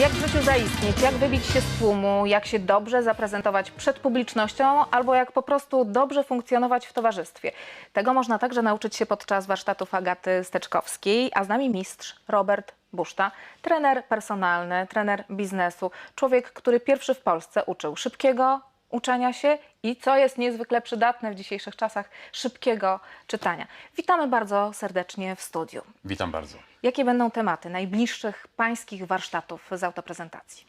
Jak w życiu zaistnieć, jak wybić się z tłumu, jak się dobrze zaprezentować przed publicznością, albo jak po prostu dobrze funkcjonować w towarzystwie. Tego można także nauczyć się podczas warsztatów Agaty Steczkowskiej, a z nami mistrz Robert Buszta, trener personalny, trener biznesu, człowiek, który pierwszy w Polsce uczył szybkiego uczenia się i co jest niezwykle przydatne w dzisiejszych czasach, szybkiego czytania. Witamy bardzo serdecznie w studiu. Witam bardzo. Jakie będą tematy najbliższych pańskich warsztatów z autoprezentacji?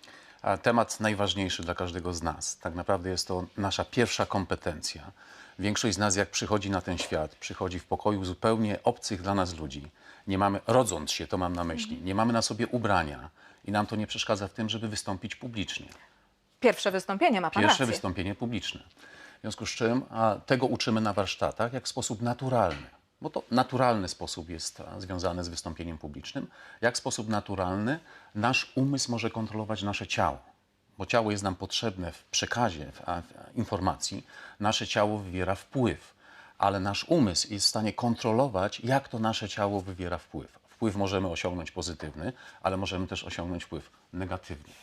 Temat najważniejszy dla każdego z nas. Tak naprawdę jest to nasza pierwsza kompetencja. Większość z nas, jak przychodzi na ten świat, przychodzi w pokoju zupełnie obcych dla nas ludzi. Nie mamy, rodząc się, to mam na myśli, nie mamy na sobie ubrania i nam to nie przeszkadza w tym, żeby wystąpić publicznie. Pierwsze wystąpienie ma pan Pierwsze rację. wystąpienie publiczne. W związku z czym a, tego uczymy na warsztatach jak w sposób naturalny. Bo to naturalny sposób jest a, związany z wystąpieniem publicznym. Jak w sposób naturalny nasz umysł może kontrolować nasze ciało. Bo ciało jest nam potrzebne w przekazie w, w informacji. Nasze ciało wywiera wpływ, ale nasz umysł jest w stanie kontrolować, jak to nasze ciało wywiera wpływ. Wpływ możemy osiągnąć pozytywny, ale możemy też osiągnąć wpływ negatywny.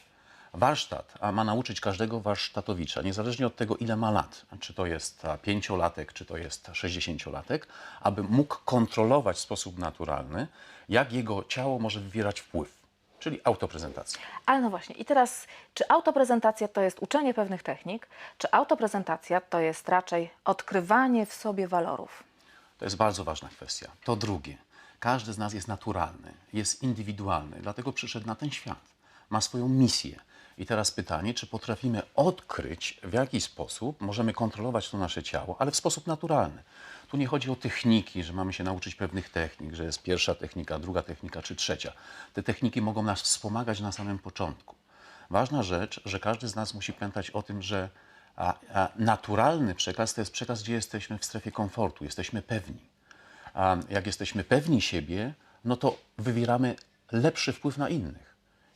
Warsztat a ma nauczyć każdego warsztatowicza, niezależnie od tego, ile ma lat, czy to jest pięciolatek, czy to jest sześćdziesięciolatek, aby mógł kontrolować w sposób naturalny, jak jego ciało może wywierać wpływ, czyli autoprezentacja. Ale no właśnie, i teraz, czy autoprezentacja to jest uczenie pewnych technik, czy autoprezentacja to jest raczej odkrywanie w sobie walorów? To jest bardzo ważna kwestia. To drugie. Każdy z nas jest naturalny, jest indywidualny, dlatego przyszedł na ten świat. Ma swoją misję. I teraz pytanie, czy potrafimy odkryć, w jaki sposób możemy kontrolować to nasze ciało, ale w sposób naturalny. Tu nie chodzi o techniki, że mamy się nauczyć pewnych technik, że jest pierwsza technika, druga technika czy trzecia. Te techniki mogą nas wspomagać na samym początku. Ważna rzecz, że każdy z nas musi pamiętać o tym, że a, a naturalny przekaz to jest przekaz, gdzie jesteśmy w strefie komfortu, jesteśmy pewni. A jak jesteśmy pewni siebie, no to wywieramy lepszy wpływ na innych.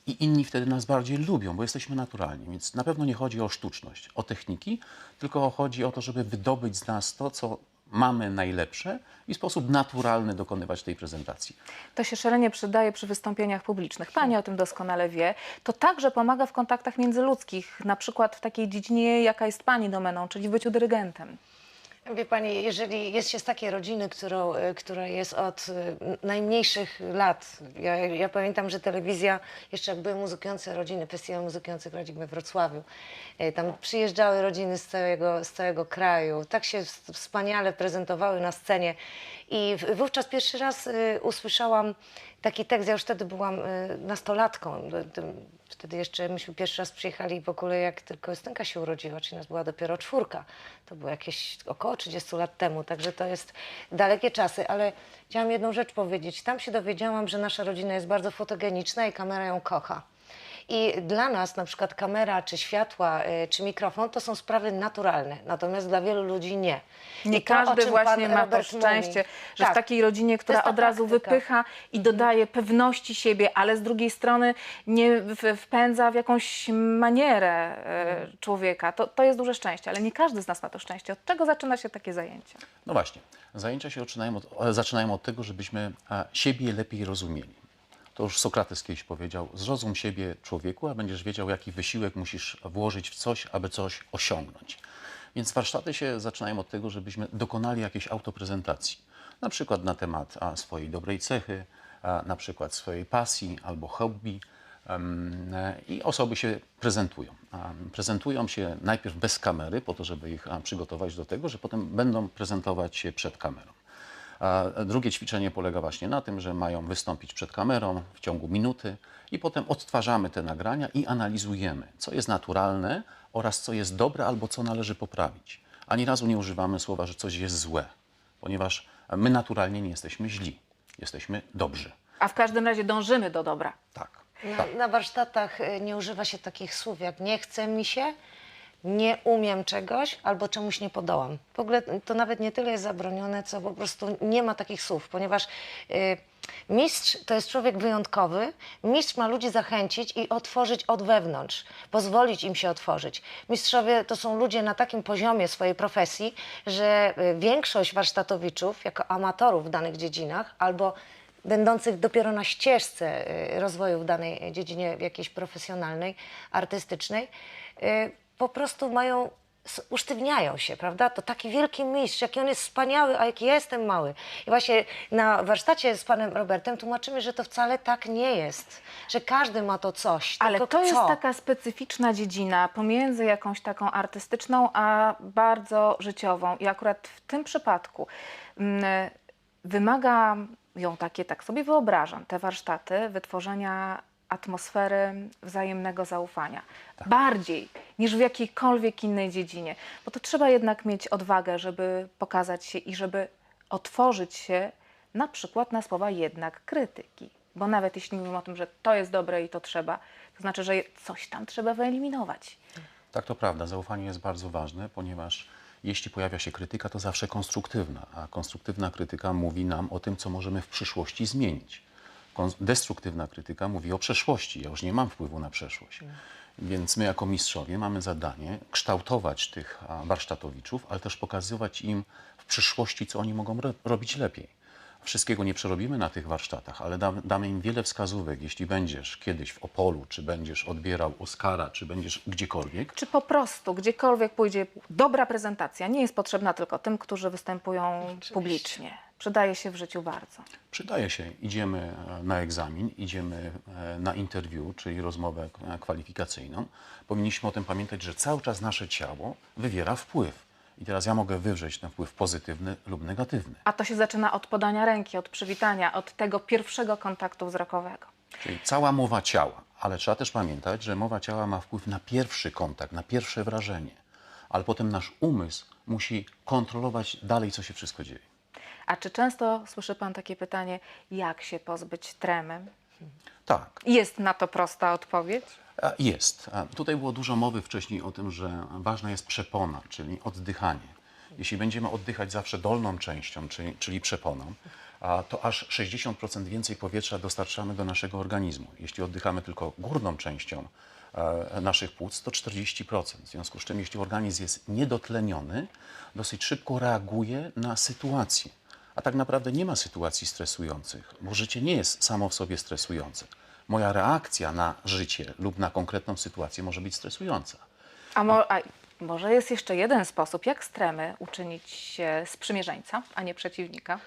I inni wtedy nas bardziej lubią, bo jesteśmy naturalni. Więc na pewno nie chodzi o sztuczność, o techniki, tylko chodzi o to, żeby wydobyć z nas to, co mamy najlepsze i w sposób naturalny dokonywać tej prezentacji. To się szalenie przydaje przy wystąpieniach publicznych. Pani o tym doskonale wie. To także pomaga w kontaktach międzyludzkich, na przykład w takiej dziedzinie, jaka jest Pani domeną, czyli w byciu dyrygentem. Wie Pani, jeżeli jest się z takiej rodziny, którą, y, która jest od y, najmniejszych lat, ja, ja pamiętam, że telewizja, jeszcze jak były muzykujące rodziny, festiwal muzykujących rodzin we Wrocławiu, y, tam przyjeżdżały rodziny z całego, z całego kraju, tak się wspaniale prezentowały na scenie. I wówczas pierwszy raz usłyszałam taki tekst, ja już wtedy byłam y, nastolatką, wtedy jeszcze myśmy pierwszy raz przyjechali w ogóle jak tylko Justynka się urodziła, czyli nas była dopiero czwórka. To było jakieś około 30 lat temu, także to jest dalekie czasy, ale chciałam jedną rzecz powiedzieć. Tam się dowiedziałam, że nasza rodzina jest bardzo fotogeniczna i kamera ją kocha. I dla nas na przykład kamera, czy światła, y, czy mikrofon to są sprawy naturalne, natomiast dla wielu ludzi nie. Nie to, każdy właśnie pan ma to Robert szczęście, mówi. że w Tak. takiej rodzinie, która od razu praktyka. wypycha i dodaje pewności siebie, ale z drugiej strony nie w- wpędza w jakąś manierę e, człowieka. To, to jest duże szczęście, ale nie każdy z nas ma to szczęście. Od czego zaczyna się takie zajęcie? No właśnie, zajęcia się zaczynają od, zaczynają od tego, żebyśmy siebie lepiej rozumieli. To już Sokrates kiedyś powiedział, zrozum siebie człowieku, a będziesz wiedział, jaki wysiłek musisz włożyć w coś, aby coś osiągnąć. Więc warsztaty się zaczynają od tego, żebyśmy dokonali jakiejś autoprezentacji. Na przykład na temat a, swojej dobrej cechy, a, na przykład swojej pasji albo hobby. E, I osoby się prezentują. Prezentują się najpierw bez kamery, po to, żeby ich a, przygotować do tego, że potem będą prezentować się przed kamerą. A drugie ćwiczenie polega właśnie na tym, że mają wystąpić przed kamerą w ciągu minuty i potem odtwarzamy te nagrania i analizujemy, co jest naturalne oraz co jest dobre albo co należy poprawić. Ani razu nie używamy słowa, że coś jest złe, ponieważ my naturalnie nie jesteśmy źli, jesteśmy dobrzy. A w każdym razie dążymy do dobra. Tak. Na, na warsztatach y, nie używa się takich słów jak nie chce mi się, nie umiem czegoś albo czemuś nie podołam. W ogóle to nawet nie tyle jest zabronione, co po prostu nie ma takich słów, ponieważ y, mistrz to jest człowiek wyjątkowy. Mistrz ma ludzi zachęcić i otworzyć od wewnątrz, pozwolić im się otworzyć. Mistrzowie to są ludzie na takim poziomie swojej profesji, że y, większość warsztatowiczów jako amatorów w danych dziedzinach albo będących dopiero na ścieżce y, rozwoju w danej dziedzinie jakiejś profesjonalnej, artystycznej, y, po prostu mają, usztywniają się, prawda? To taki wielki mistrz, jaki on jest wspaniały, a jaki ja jestem mały. I właśnie na warsztacie z panem Robertem tłumaczymy, że to wcale tak nie jest, że każdy ma to coś, Ale to jest co? taka specyficzna dziedzina pomiędzy jakąś taką artystyczną, a bardzo życiową. I akurat w tym przypadku mm, wymaga ją takie, tak sobie wyobrażam, te warsztaty wytworzenia atmosfery wzajemnego zaufania. Bardziej niż w jakiejkolwiek innej dziedzinie. Bo to trzeba jednak mieć odwagę, żeby pokazać się i żeby otworzyć się na przykład na słowa jednak krytyki. Bo nawet jeśli mówimy o tym, że to jest dobre i to trzeba, to znaczy, że coś tam trzeba wyeliminować. Tak, to prawda. Zaufanie jest bardzo ważne, ponieważ jeśli pojawia się krytyka, to zawsze konstruktywna, a konstruktywna krytyka mówi nam o tym, co możemy w przyszłości zmienić. Destruktywna krytyka mówi o przeszłości. Ja już nie mam wpływu na przeszłość. Więc my jako mistrzowie mamy zadanie kształtować tych warsztatowiczów, ale też pokazywać im w przyszłości, co oni mogą ro- robić lepiej. Wszystkiego nie przerobimy na tych warsztatach, ale damy, damy im wiele wskazówek. Jeśli będziesz kiedyś w Opolu, czy będziesz odbierał Oscara, czy będziesz gdziekolwiek, Czy po prostu gdziekolwiek pójdzie dobra prezentacja, nie jest potrzebna tylko tym, którzy występują publicznie. Przydaje się w życiu bardzo. Przydaje się, idziemy e, na egzamin, idziemy e, na interview, czyli rozmowę e, kwalifikacyjną. Powinniśmy o tym pamiętać, że cały czas nasze ciało wywiera wpływ. I teraz ja mogę wywrzeć ten wpływ pozytywny lub negatywny. A to się zaczyna od podania ręki, od przywitania, od tego pierwszego kontaktu wzrokowego. Czyli cała mowa ciała. Ale trzeba też pamiętać, że mowa ciała ma wpływ na pierwszy kontakt, na pierwsze wrażenie. Ale potem nasz umysł musi kontrolować dalej, co się wszystko dzieje. A czy często słyszy Pan takie pytanie, jak się pozbyć tremy? Tak, Jest na to prosta odpowiedź? Jest. Tutaj było dużo mowy wcześniej o tym, że ważna jest przepona, czyli oddychanie. Jeśli będziemy oddychać zawsze dolną częścią, czyli, czyli przeponą, to aż 60% więcej powietrza dostarczamy do naszego organizmu. Jeśli oddychamy tylko górną częścią e, naszych płuc, to 40%. W związku z czym, jeśli organizm jest niedotleniony, dosyć szybko reaguje na sytuację. A tak naprawdę nie ma sytuacji stresujących, bo życie nie jest samo w sobie stresujące. Moja reakcja na życie lub na konkretną sytuację może być stresująca. A, mo- a może jest jeszcze jeden sposób, jak z tremy uczynić e, sprzymierzeńca, a nie przeciwnika?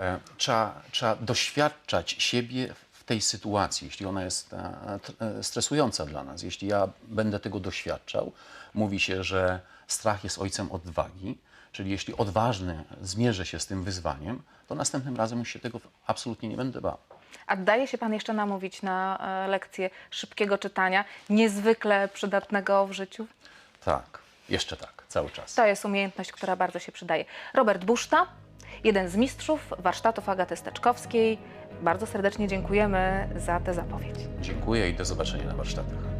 E, Trzeba, trzeba doświadczać siebie w tej sytuacji, jeśli ona jest e, e, stresująca dla nas. Jeśli ja będę tego doświadczał, mówi się, że strach jest ojcem odwagi, czyli jeśli odważny zmierzę się z tym wyzwaniem, to następnym razem już się tego absolutnie nie będę bał. A daje się Pan jeszcze namówić na e, lekcję szybkiego czytania, niezwykle przydatnego w życiu? Tak, jeszcze tak, cały czas. To jest umiejętność, która bardzo się przydaje. Robert Buszta, jeden z mistrzów warsztatów Agaty Steczkowskiej. Bardzo serdecznie dziękujemy za tę zapowiedź. Dziękuję i do zobaczenia na warsztatach.